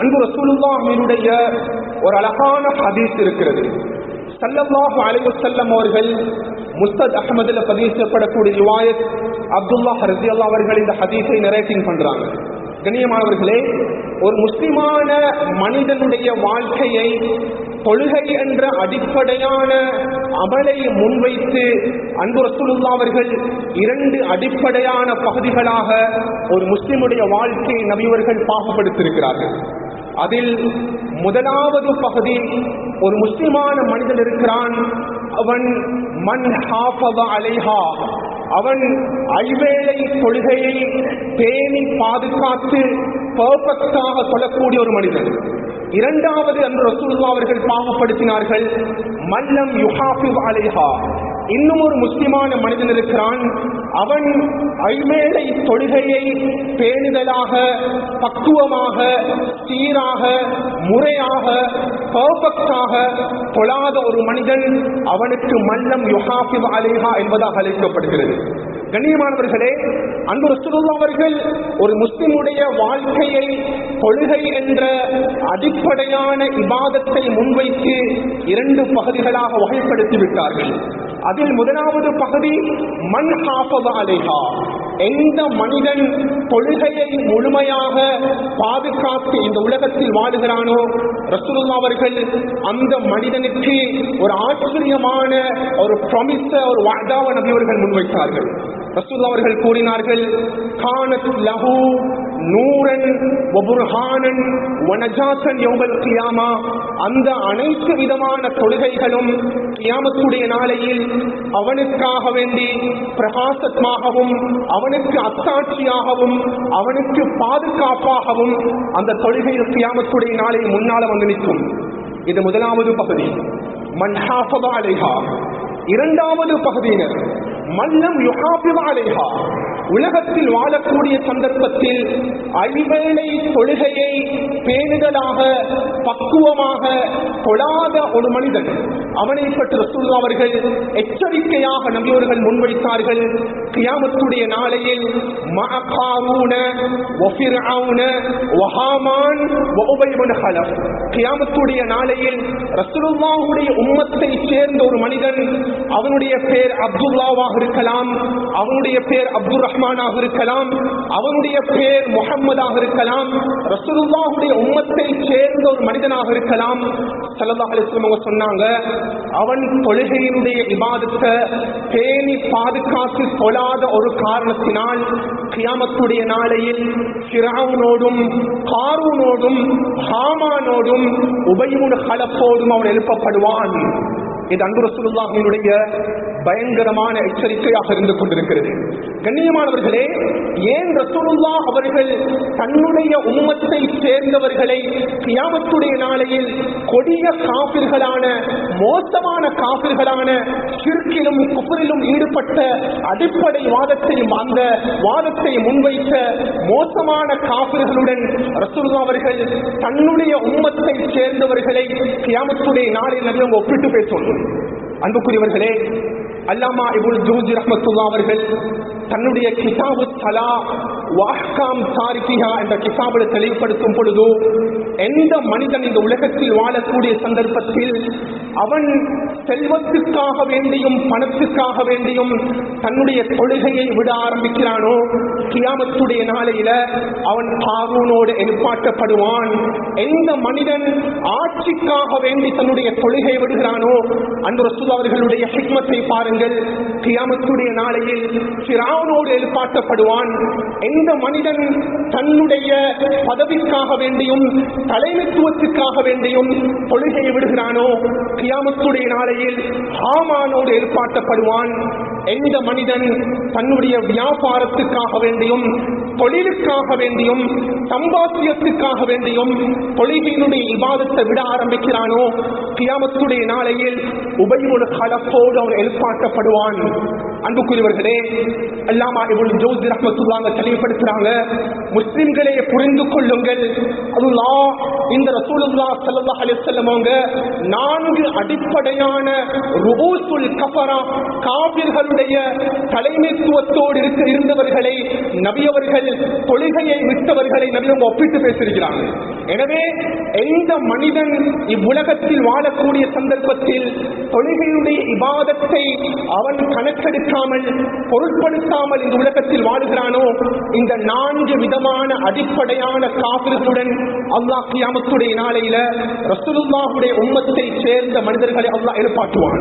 அன்பு ரசூலுல்லாஹினுடைய ஒரு அழகான ஹதீஸ் இருக்கிறது. சல்லல்லாஹு அலைஹி வஸல்லம் அவர்கள் முஸ்தத் அஹமதுல பதிவு செய்யப்படக்கூடிய ரிவாயத் அப்துல்லா அல்லா அவர்கள் இந்த ஹதீஸை நரேட்டிங் பண்றாங்க. கண்ணியமானவர்களே ஒரு முஸ்லிமான மனிதனுடைய வாழ்க்கையை தொழுகை என்ற அடிப்படையான அமலை முன்வைத்து அன்பு ரசூலுல்லா அவர்கள் இரண்டு அடிப்படையான பகுதிகளாக ஒரு முஸ்லிமுடைய வாழ்க்கையை நபியவர்கள் பாகுபடுத்தியிருக்கிறார்கள். அதில் முதலாவது பகுதி ஒரு முஸ்லிமான மனிதன் இருக்கிறான். அவன் மண் ஹாஃபத அலைஹா. அவன் ஐவேளை கொள்கையை பேணி பாதுகாத்து பர்ஃபெக்டாக சொல்லக்கூடிய ஒரு மனிதன். இரண்டாவது அன்று ரசூலுல்லா அவர்கள் பாகப்படுத்தினார்கள் மல்லம் யுஹாஃபிவ் அலைஹா. இன்னும் ஒரு முஸ்லிமான மனிதன் இருக்கிறான். அவன் ஐவேளை தொழுகையை பேணுதலாக பக்குவமாக சீராக முறையாக பர்ஃபெக்டாக கொள்ளாத ஒரு மனிதன் அவனுக்கு மல்லம் யுஹாஃபிவ் அலேஹா என்பதாக அழைக்கப்படுகிறது. கண்ணியமானவர்களே அன்பு ரசூலுல்லா அவர்கள் ஒரு முஸ்லிமுடைய வாழ்க்கையை கொள்கை என்ற அடிப்படையான இபாதத்தை முன்வைத்து இரண்டு பகுதிகளாக வகைப்படுத்தி விட்டார்கள் அதில் முதலாவது பகுதி மண் ஹாஃபத எந்த மனிதன் தொழுகையை முழுமையாக பாதுகாத்து இந்த உலகத்தில் வாழுகிறானோ ரசூலுல்லா அவர்கள் அந்த மனிதனுக்கு ஒரு ஆச்சரியமான ஒரு பிரமித்த ஒரு வாதாவ நபி அவர்கள் முன்வைத்தார்கள். ரசூல்லா அவர்கள் கூறினார்கள் கானத் லகு நூரன் ஒபுர்ஹானன் வனஜாசன் யௌமல் கியாமா. அந்த அனைத்து விதமான தொழுகைகளும் கியாமத்துடைய நாளையில் அவனுக்காக வேண்டி பிரகாசமாகவும் அவனுக்கு அத்தாட்சியாகவும் அவனுக்கு பாதுகாப்பாகவும் அந்த தொழுகையில் கியாமத்துடைய நாளை முன்னால வந்து நிற்கும். இது முதலாவது பகுதி. மன்ஹாஃபதா அலைஹா. இரண்டாவது பகுதியினர். மல்லம் யுகாபிவா அலைஹா. உலகத்தில் வாழக்கூடிய சந்தர்ப்பத்தில் ஐவேளை தொழுகையை பேணுதலாக பக்குவமாக தொழாத ஒரு மனிதன் அவனை பற்றி ரசூல்லா அவர்கள் எச்சரிக்கையாக நம்பியவர்கள் முன்வைத்தார்கள். கியாமத்துடைய நாளையில் மஅகாரூன வஃபிர்அவுன வஹாமான் வஉபைபன் ஹலஃப். கியாமத்துடைய நாளையில் ரசூலுல்லாஹுடைய உம்மத்தை சேர்ந்த ஒரு மனிதன் அவனுடைய பேர் அப்துல்லாவாக இருக்கலாம் அவனுடைய பேர் அப்துல் ரஹ்மானாக இருக்கலாம் அவனுடைய பேர் முகம்மதாக இருக்கலாம் ரசூலுல்லாஹுடைய உம்மத்தை சேர்ந்த ஒரு மனிதனாக இருக்கலாம். ஸல்லல்லாஹு அலைஹி அவங்க சொன்னாங்க அவன் தொழுகையினுடைய விவாதத்தை பேணி பாதுகாத்து சொல்லாத ஒரு காரணத்தினால் கியாமத்துடைய நாளையில் சிராவுனோடும் காரூனோடும் ஹாமானோடும் உபயமுன் கலப்போடும் அவன் எழுப்பப்படுவான். இது அன்பு ரசூலுல்லாஹினுடைய பயங்கரமான எச்சரிக்கையாக இருந்து கொண்டிருக்கிறது. கண்ணியமானவர்களே ஏன் ரசூலுல்லா அவர்கள் தன்னுடைய உம்மத்தை சேர்ந்தவர்களை கியாமத்துடைய நாளையில் கொடிய காபிர்களான மோசமான காபிர்களான சிற்கிலும் குப்பரிலும் ஈடுபட்ட அடிப்படை வாதத்தை அந்த வாதத்தை முன்வைத்த மோசமான காபிர்களுடன் ரசூலுல்லா அவர்கள் தன்னுடைய உம்மத்தை சேர்ந்தவர்களை கியாமத்துடைய நாளில் நம்ம ஒப்பிட்டு பேசணும் அன்புக்குரியவர்களே அல்லாமா இபுல் ஜூஜி ரஹமத்துல்லா அவர்கள் தன்னுடைய கிதாபு தலா வாஹ்காம் சாரிகிஹா என்ற கிதாபில் தெளிவுபடுத்தும் பொழுது எந்த மனிதன் இந்த உலகத்தில் வாழக்கூடிய சந்தர்ப்பத்தில் அவன் செல்வத்துக்காக வேண்டியும் பணத்துக்காக வேண்டியும் தன்னுடைய தொழுகையை விட ஆரம்பிக்கிறானோ கியாமத்துடைய நாளையில அவன் பாரூனோடு எழுப்பாட்டப்படுவான் எந்த மனிதன் ஆட்சிக்காக வேண்டி தன்னுடைய தொழுகை விடுகிறானோ அன்று ரசூல் அவர்களுடைய ஹிக்மத்தை பாருங்கள் கியாமத்துடைய நாளையில் சிராவனோடு எழுப்பாட்டப்படுவான் எந்த மனிதன் தன்னுடைய பதவிக்காக வேண்டியும் தலைமைத்துவத்துக்காக வேண்டியும் தொழுகையை விடுகிறானோ கியாமத்துடைய நாளையில் ஹாமானோடு எழுப்பாட்டப்படுவான் எந்த மனிதன் தன்னுடைய வியாபாரத்துக்காக வேண்டியும் தொழிலுக்காக வேண்டியும் சம்பாத்தியத்துக்காக வேண்டியும் தொழிலினுடைய விவாதத்தை விட ஆரம்பிக்கிறானோ கியாமத்துடைய நாளையில் உபயோட கலப்போடு அவன் ஏற்பாட்டப்படுவான். அன்புக்குரியவர்களே அல்லாமா இவ்வளவு ஜோதி ரஹமத்துல்லாங்க தெளிவுபடுத்துறாங்க. முஸ்லிம்களே புரிந்து கொள்ளுங்கள். அல்லாஹ் இந்த ரசூலுல்லா சல்லா அலைஹி நான்கு அடிப்படையான ருபூசுல் கபரா காவிர்களுடைய தலைமைத்துவத்தோடு இருக்க இருந்தவர்களை நபியவர்கள் தொழுகையை விட்டவர்களை நபியவங்க ஒப்பிட்டு பேசியிருக்கிறாங்க. எனவே எந்த மனிதன் இவ்வுலகத்தில் வாழக்கூடிய சந்தர்ப்பத்தில் தொழுகையுடைய இபாதத்தை அவன் கணக்கெடுக்காமல் பொருட்படுத்தாமல் இந்த உலகத்தில் வாழுகிறானோ? இந்த நான்கு விதமான அடிப்படையான காபிர்களுடன் அல்லாஹ் கியாமத்துடைய நாளையில ரசூலுல்லாஹுடைய உம்மத்தை சேர்ந்த மனிதர்களை அல்லாஹ் எழுப்பாட்டுவான்